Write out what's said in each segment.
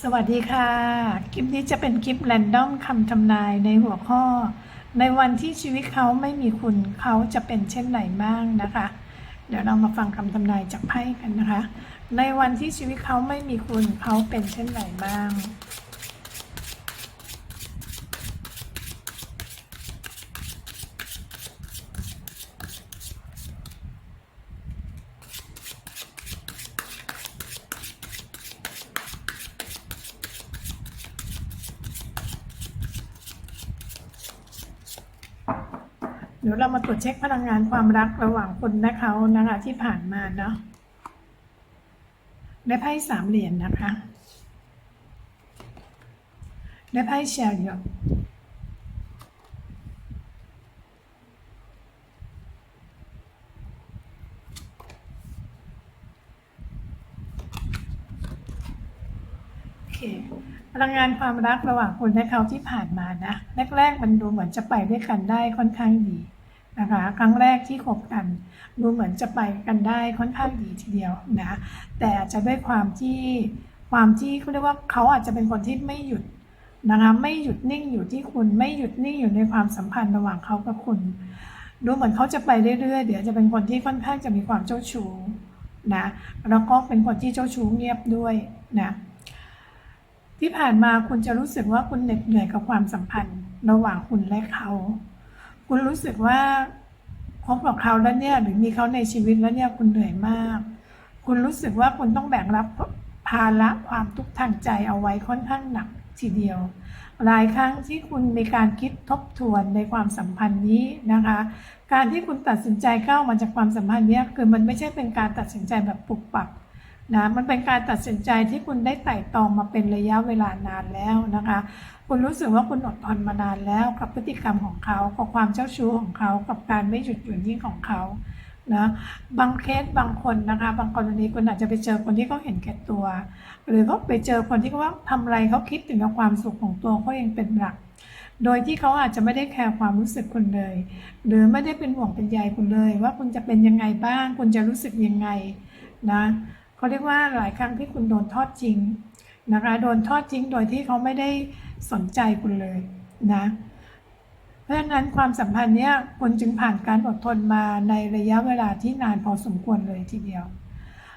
สวัสดีค่ะ คลิปนี้จะเป็นคลิปแรนดอมคำทำนายในหัวข้อ ในวันที่ชีวิตเขาไม่มีคุณเขาจะเป็นเช่นไหนบ้างนะคะ เดี๋ยวเรามาฟังคำทำนายจากไพ่กันนะคะ ในวันที่ชีวิตเขาไม่มีคุณเขาเป็นเช่นไหนบ้าง เดี๋ยวเรามาตรวจเช็คพลังงานความรักระหว่างคุณและเขานะคะที่ผ่านมาเนาะได้ไพ่สามเหรียญนะคะ ได้ไพ่เชลยอโอเคพลังงานความรักระหว่างคุณและเขาที่ผ่านมานะ แรกๆมันดูเหมือนจะไปด้วยกันได้ค่อนข้างดี นะคะครั้งแรกที่คบกันดูเหมือนจะไปกันได้ค่อนข้างดีทีเดียวนะแต่อาจจะด้วยความที่ความที่เขาเรียกว่าเขาอาจจะเป็นคนที่ไม่หยุดนะคะไม่หยุดนิ่งอยู่ที่คุณไม่หยุดนิ่งอยู่ในความสัมพันธ์ระหว่างเขากับคุณ ดูเหมือนเขาจะไปเรื่อยๆ เดี๋ยวจะเป็นคนที่ค่อนข้างจะมีความเจ้าชู้นะแล้วก็เป็นคนที่เจ้าชู้เงียบด้วยนะที่ผ่านมาคุณจะรู้สึกว่าคุณเหน็ดเหนื่อยกับความสัมพันธ์ระหว่างคุณและเขา คุณรู้สึกว่าคบกับเขาแล้วเนี่ยหรือมีเขาในชีวิตแล้วเนี่ยคุณเหนื่อยมาก คุณรู้สึกว่าคุณต้องแบกรับภาระความทุกข์ทางใจเอาไว้ค่อนข้างหนักทีเดียว หลายครั้งที่คุณมีการคิดทบทวนในความสัมพันธ์นี้นะคะ การที่คุณตัดสินใจก้าวมาจากความสัมพันธ์นี้คือมันไม่ใช่เป็นการตัดสินใจแบบปุบปับ นะมันเป็นการตัดสินใจที่คุณได้ไต่ตองมาเป็นระยะเวลานานแล้วนะคะ คุณรู้สึกว่าคุณอดทนมานานแล้วกับพฤติกรรมของเขากับความเจ้าชู้ของเขากับการไม่หยุดหยุดนิ่งของเขานะบางเคสบางคนนะคะ บางกรณีคุณอาจจะไปเจอคนที่เขาเห็นแก่ตัว หรือก็ไปเจอคนที่เขาว่าทำอะไรเขาคิดถึงความสุขของตัวเขาเองเป็นหลัก โดยที่เขาอาจจะไม่ได้แคร์ความรู้สึกคุณเลย หรือไม่ได้เป็นห่วงเป็นใยคุณเลย ว่าคุณจะเป็นยังไงบ้าง คุณจะรู้สึกยังไงนะ เขาเรียกว่าหลายครั้งที่คุณโดนทอดจริงนะคะ โดนทอดจริงโดยที่เขาไม่ได้สนใจคุณเลยนะ เพราะฉะนั้นความสัมพันธ์เนี้ยคุณจึงผ่านการอดทนมาในระยะเวลาที่นานพอสมควรเลยทีเดียว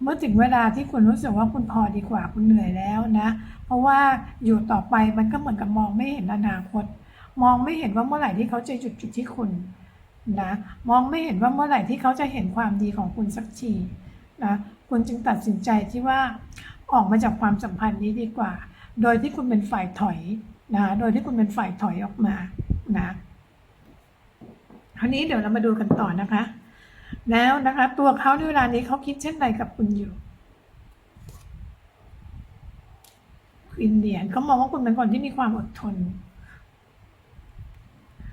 เมื่อถึงเวลาที่คุณรู้สึกว่าคุณพอดีกว่าคุณเหนื่อยแล้วนะ เพราะว่าอยู่ต่อไปมันก็เหมือนกับมองไม่เห็นอนาคต มองไม่เห็นว่าเมื่อไหร่ที่เขาจะหยุดจุดที่คุณนะ มองไม่เห็นว่าเมื่อไหร่ที่เขาจะเห็นความดีของคุณสักทีนะ คุณจึงตัดสินใจที่ว่าออกมาจากความสัมพันธ์นี้ดีกว่า โดยที่คุณเป็นฝ่ายถอยนะโดยที่คุณเป็นฝ่ายถอยออกมานะคราวนี้เดี๋ยวเรามาดูกันต่อนะคะ แล้วนะคะ ตัวเขาในเวลานี้เขาคิดเช่นไรกับคุณอยู่อินเดียนเขามองว่าคุณเป็นคนที่มีความอดทน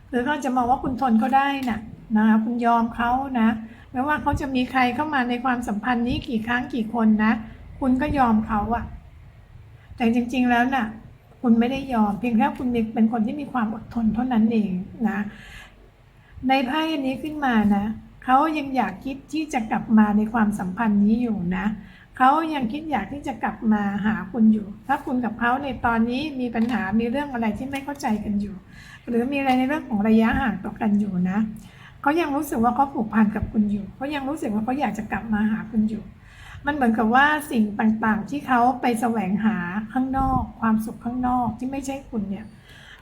หรือเขาจะมองว่าคุณทนก็ได้นะนะ คะคุณยอมเขานะไม่ว่าเขาจะมีใครเข้ามาในความสัมพันธ์นี้กี่ครั้งกี่คนนะ คุณก็ยอมเขาอะแต่จริง ๆแล้วน่ะ คุณไม่ได้ยอม เพียงแค่คุณเป็นคนที่มีความอดทนเท่านั้นเองนะ ในไพ่อันนี้ขึ้นมานะเขายังอยากคิดที่จะกลับมาในความสัมพันธ์นี้อยู่นะเขายังคิดอยากที่จะกลับมาหาคุณอยู่ ถ้าคุณกับเขาในตอนนี้มีปัญหามีเรื่องอะไรที่ไม่เข้าใจกันอยู่ หรือมีอะไรในเรื่องของระยะห่างต่อกันอยู่นะ เขายังรู้สึกว่าเขาผูกพันกับคุณอยู่เขายังรู้สึกว่าเขาอยากจะกลับมาหาคุณอยู่ มันเหมือนกับว่าสิ่งต่างๆ ที่เขาไปแสวงหาข้างนอก ความสุขข้างนอกที่ไม่ใช่คุณเนี่ย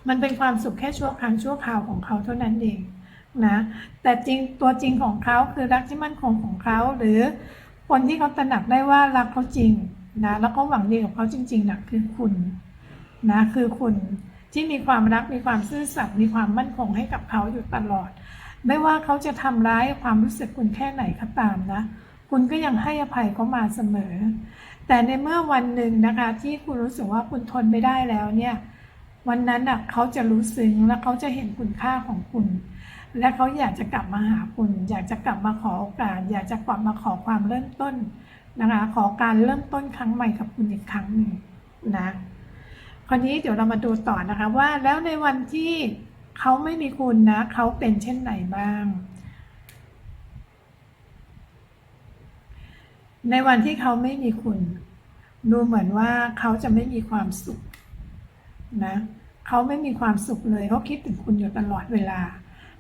มันเป็นความสุขแค่ชั่วครั้งชั่วคราวของเขาเท่านั้นเองนะแต่จริงตัวจริงของเขาคือรักที่มั่นคงของเขาหรือคนที่เขาตระหนักได้ว่ารักเขาจริงนะแล้วก็หวังดีกับเขาจริงๆนะคือคุณนะคือคุณที่มีความรักมีความซื่อสัตย์มีความมั่นคงให้กับเขาอยู่ตลอด ไม่ว่าเขาจะทำร้ายความรู้สึกคุณแค่ไหนก็ตามนะ คุณก็ยังให้อภัยเขามาเสมอ แต่ในเมื่อวันหนึ่งนะคะ ที่คุณรู้สึกว่าคุณทนไม่ได้แล้วเนี่ย วันนั้นอะเขาจะรู้ซึ้งและเขาจะเห็นคุณค่าของคุณ และเขาอยากจะกลับมาหาคุณ อยากจะกลับมาขอโอกาส อยากจะกลับมาขอความเริ่มต้นนะคะ ขอการเริ่มต้นครั้งใหม่กับคุณอีกครั้งหนึ่งนะ คราวนี้เดี๋ยวเรามาดูต่อนะคะว่าแล้วในวันที่ เขาไม่มีคุณนะ เขาเป็นเช่นไหนบ้าง ในวันที่เขาไม่มีคุณ ดูเหมือนว่าเขาจะไม่มีความสุขนะเขาไม่มีความสุขเลยเขาคิดถึงคุณอยู่ตลอดเวลา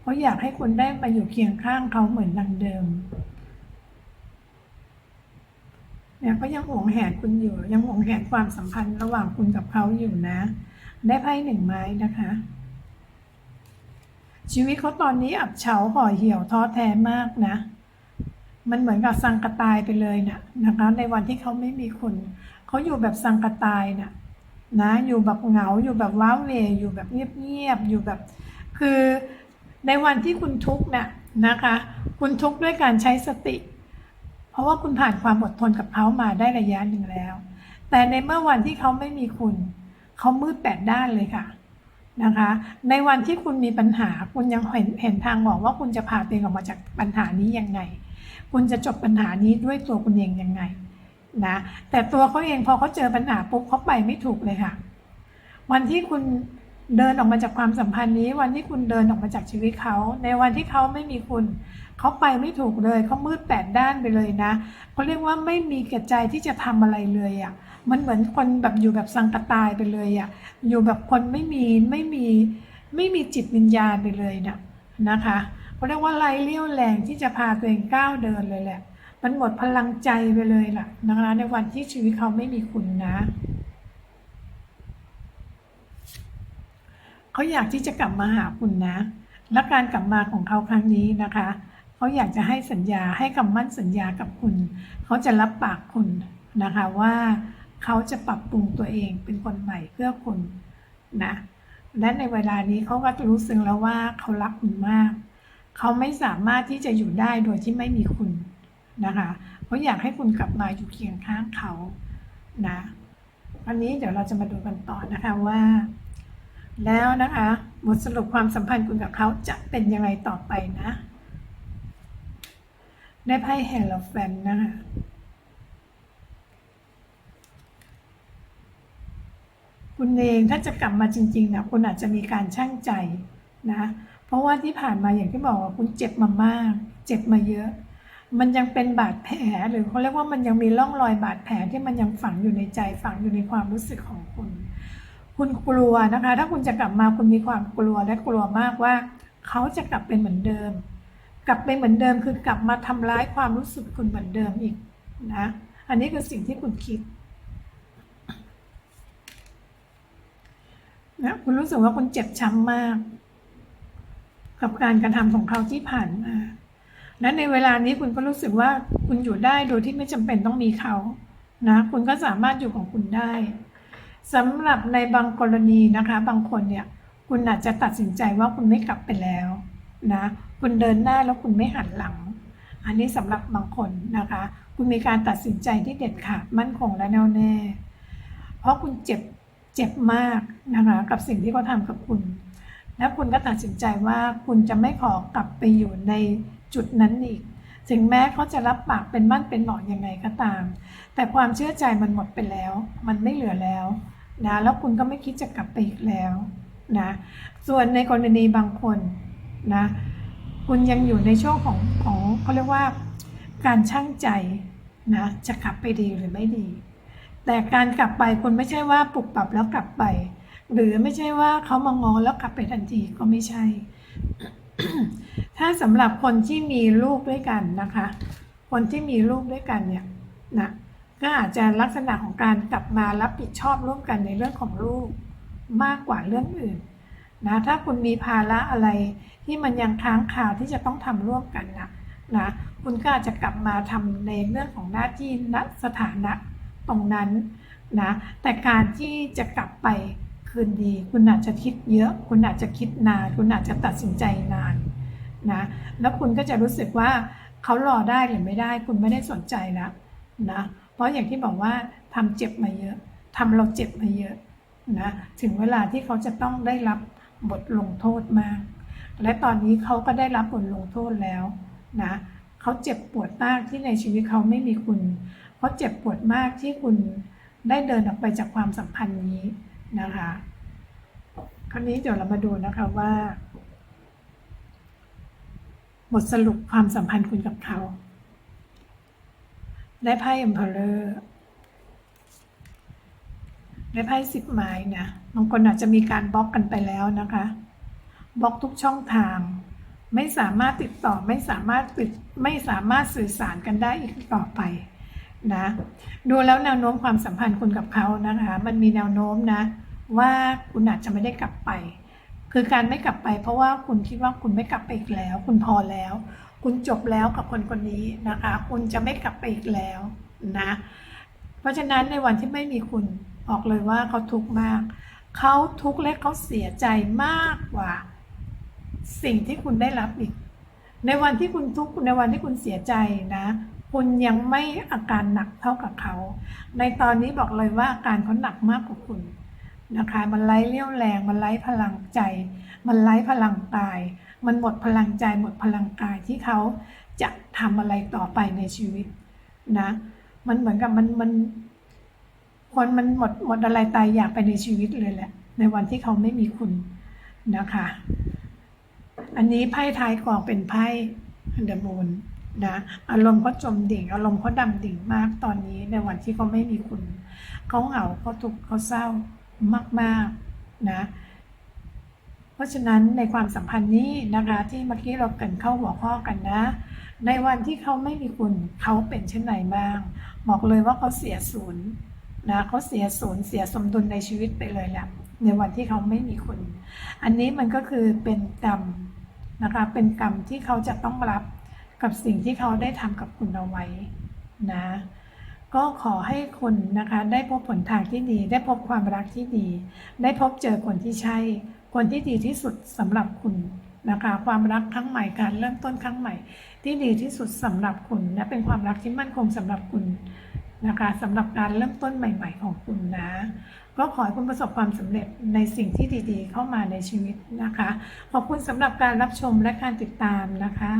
เขาอยากให้คุณได้มาอยู่เคียงข้างเขาเหมือนดังเดิมเนี่ยก็ยังหวงแหนคุณอยู่ ยังหวงแหนความสัมพันธ์ระหว่างคุณกับเขาอยู่นะ ได้ไพ่หนึ่งไม้นะคะ ชีวิตเขาตอนนี้อับเฉาห่อเหี่ยวท้อแท้มากนะ มันเหมือนกับสังกตายไปเลยนะนะคะ ในวันที่เขาไม่มีคุณเขาอยู่แบบสังกตายนะนะ อยู่แบบเหงา อยู่แบบว้าเว อยู่แบบเงียบๆ อยู่แบบ คือในวันที่คุณทุกข์นะนะคะ คุณทุกข์ด้วยการใช้สติ เพราะว่าคุณผ่านความอดทนกับเขามาได้ระยะหนึ่งแล้ว แต่ในเมื่อวันที่เขาไม่มีคุณ เขามืดแปดด้านเลยค่ะ นะคะ ในวันที่คุณมีปัญหา คุณยังเห็นเห็นทางบอกว่าคุณจะพาตัวเองออกมาจากปัญหานี้ยังไง คุณจะจบปัญหานี้ด้วยตัวคุณเองยังไงนะแต่ตัวเขาเองพอเขาเจอปัญหาปุ๊บเขาไปไม่ถูกเลยค่ะ วันที่คุณเดินออกมาจากความสัมพันธ์นี้ วันที่คุณเดินออกมาจากชีวิตเขา ในวันที่เขาไม่มีคุณ เขาไปไม่ถูกเลยเขามืดแปดด้านไปเลยนะเขาเรียกว่าไม่มีกระใจที่จะทำอะไรเลยอะ่ะ มันเหมือนคนแบบอยู่แบบสังกตายไปเลยอะ่ะอยู่แบบคนไม่มีไม่มีไม่มีจิตวิญญาณไปเลยนะนะคะเขาเรียกว่าไร้เลี้ยวแรงที่จะพาตัวเองก้าวเดินเลยแหละ มันหมดพลังใจไปเลยล่ะนะคะในวันที่ชีวิตเขาไม่มีคุณนะเขาอยากที่จะกลับมาหาคุณนะ และการกลับมาของเขาครั้งนี้นะคะเขาอยากจะให้สัญญาให้คำมั่นสัญญากับคุณ เขาจะรับปากคุณนะคะว่า เขาจะปรับปรุงตัวเองเป็นคนใหม่เพื่อคุณนะ และในเวลานี้เขาก็รู้สึกแล้วว่าเขารักคุณมาก เขาไม่สามารถที่จะอยู่ได้โดยที่ไม่มีคุณนะคะเขาอยากให้คุณกลับมาอยู่เคียงข้างเขานะวันนี้เดี๋ยวเราจะมาดูกันต่อนะคะว่า แล้วนะคะบทสรุปความสัมพันธ์คุณกับเขาจะเป็นยังไงต่อไปนะ ได้ไพ่แฮร์ลแฟนนะคะ คุณเองถ้าจะกลับมาจริงๆนะคุณอาจจะมีการช่างใจนะ เพราะว่าที่ผ่านมาอย่างที่บอกว่าคุณเจ็บมามาก เจ็บมาเยอะ มันยังเป็นบาดแผลหรือเขาเรียกว่ามันยังมีร่องรอยบาดแผลที่มันยังฝังอยู่ในใจฝังอยู่ในความรู้สึกของคุณ คุณกลัวนะคะ ถ้าคุณจะกลับมาคุณมีความกลัวและกลัวมากว่า เขาจะกลับเป็นเหมือนเดิม กลับไปเหมือนเดิมคือกลับมาทำร้ายความรู้สึกคุณเหมือนเดิมอีกนะ อันนี้คือสิ่งที่คุณคิด นะคุณรู้สึกว่าคุณเจ็บช้ำมาก กับการกระทำของเขาที่ผ่านมาและในเวลานี้คุณก็รู้สึกว่าคุณอยู่ได้โดยที่ไม่จำเป็นต้องมีเขานะคุณก็สามารถอยู่ของคุณได้สำหรับในบางกรณีนะคะ บางคนเนี่ย คุณอาจจะตัดสินใจว่าคุณไม่กลับไปแล้วนะคุณเดินหน้าแล้วคุณไม่หันหลัง อันนี้สำหรับบางคนนะคะ คุณมีการตัดสินใจที่เด็ดขาดมั่นคงและแน่วแน่ เพราะคุณเจ็บ เจ็บมากนะคะกับสิ่งที่เขาทากับคุณ แล้วคุณก็ตัดสินใจว่าคุณจะไม่ขอกลับไปอยู่ในจุดนั้นอีก ถึงแม้เขาจะรับปากเป็นมั่นเป็นหมอนยังไงก็ตาม แต่ความเชื่อใจมันหมดไปแล้ว มันไม่เหลือแล้วนะแล้วคุณก็ไม่คิดจะกลับไปอีกแล้วนะส่วนในกรณีบางคนนะคุณยังอยู่ในช่วงของของเขาเรียกว่าการช่างใจนะจะกลับไปดีหรือไม่ดี แต่การกลับไปคุณไม่ใช่ว่าปรับปรับแล้วกลับไป หรือไม่ใช่ว่าเขามางอแล้วกลับไปทันทีก็ไม่ใช่ ถ้าสำหรับคนที่มีลูกด้วยกันนะคะ คนที่มีลูกด้วยกันเนี่ยนะก็อาจจะลักษณะของการกลับมารับผิดชอบร่วมกันในเรื่องของลูกมากกว่าเรื่องอื่นนะถ้าคุณมีภาระอะไรที่มันยังค้างคาที่จะต้องทำร่วมกันนะนะคุณก็อาจจะกลับมาทำในเรื่องของหน้าที่ณสถานะ ตรงนั้นนะแต่การที่จะกลับไปคืนดี คุณอาจจะคิดเยอะ คุณอาจจะคิดนานคุณอาจจะตัดสินใจนานนะแล้วคุณก็จะรู้สึกว่าเขารอได้หรือไม่ได้ คุณไม่ได้สนใจแล้วนะเพราะอย่างที่บอกว่าทำเจ็บมาเยอะทำเราเจ็บมาเยอะนะถึงเวลาที่เขาจะต้องได้รับบทลงโทษมาก และตอนนี้เขาก็ได้รับบทลงโทษแล้วนะเขาเจ็บปวดมากที่ในชีวิตเขาไม่มีคุณ เขาเจ็บปวดมากที่คุณได้เดินออกไปจากความสัมพันธ์นี้นะคะ คราวนี้เดี๋ยวเรามาดูนะคะว่า บทสรุปความสัมพันธ์คุณกับเขา ได้ไพ่ Emperor ได้ไพ่สิบไม้นะบางคนอาจจะมีการบล็อกกันไปแล้วนะคะบล็อกทุกช่องทาง ไม่สามารถติดต่อไม่สามารถติดไม่สามารถสื่อสารกันได้อีกต่อไป นะดูแล้วแนวโน้มความสัมพันธ์คุณกับเขานะคะ มันมีแนวโน้มนะ ว่าคุณอาจจะไม่ได้กลับไป คือการไม่กลับไป เพราะว่าคุณคิดว่าคุณไม่กลับไปอีกแล้ว คุณพอแล้ว คุณจบแล้วกับคนคนนี้นะคะ คุณจะไม่กลับไปอีกแล้วนะ เพราะฉะนั้นในวันที่ไม่มีคุณบอกเลยว่าเขาทุกข์มาก เขาทุกข์และเขาเสียใจมากกว่า สิ่งที่คุณได้รับอีก ในวันที่คุณทุกข์ในวันที่คุณเสียใจนะ คุณยังไม่อาการหนักเท่ากับเขา ในตอนนี้บอกเลยว่าอาการเขาหนักมากกว่าคุณนะคะ มันไร้เรี่ยวแรง มันไร้พลังใจ มันไร้พลังกาย มันหมดพลังใจหมดพลังกายที่เขาจะทำอะไรต่อไปในชีวิตนะ มันเหมือนกับมันมันคนมันหมดหมดอะไรตายอยากไปในชีวิตเลยแหละ ในวันที่เขาไม่มีคุณนะคะ อันนี้ไพ่ท้ายกองเป็นไพ่เดอะมูน นะอารมณ์เขาจมดิ่ง อารมณ์เขาดำดิ่งมากตอนนี้ในวันที่เขาไม่มีคุณเขาเหงาเขาทุกข์เขาเศร้ามากๆนะเพราะฉะนั้นในความสัมพันธ์นี้นะคะที่เมื่อกี้เราเกินเข้าหัวข้อกันนะ ในวันที่เขาไม่มีคุณเขาเป็นเช่นไรบ้าง บอกเลยว่าเขาเสียศูนย์นะเขาเสียศูนย์เสียสมดุลในชีวิตไปเลยแหละในวันที่เขาไม่มีคุณ อันนี้มันก็คือเป็นกรรมนะคะเป็นกรรมที่เขาจะต้องรับ กับสิ่งที่เขาได้ทำกับคุณเอาไว้นะก็ขอให้คุณนะคะได้พบผลทางที่ดี ได้พบความรักที่ดี ได้พบเจอคนที่ใช่ คนที่ดีที่สุดสำหรับคุณนะคะ ความรักครั้งใหม่การเริ่มต้นครั้งใหม่ ที่ดีที่สุดสำหรับคุณและเป็นความรักที่มั่นคงสำหรับคุณนะคะสำหรับการเริ่มต้นใหม่ ๆ ของคุณนะ ก็ขอให้คุณประสบความสำเร็จในสิ่งที่ดี ๆ เข้ามาในชีวิตนะคะ ขอบคุณสำหรับการรับชมและการติดตามนะคะ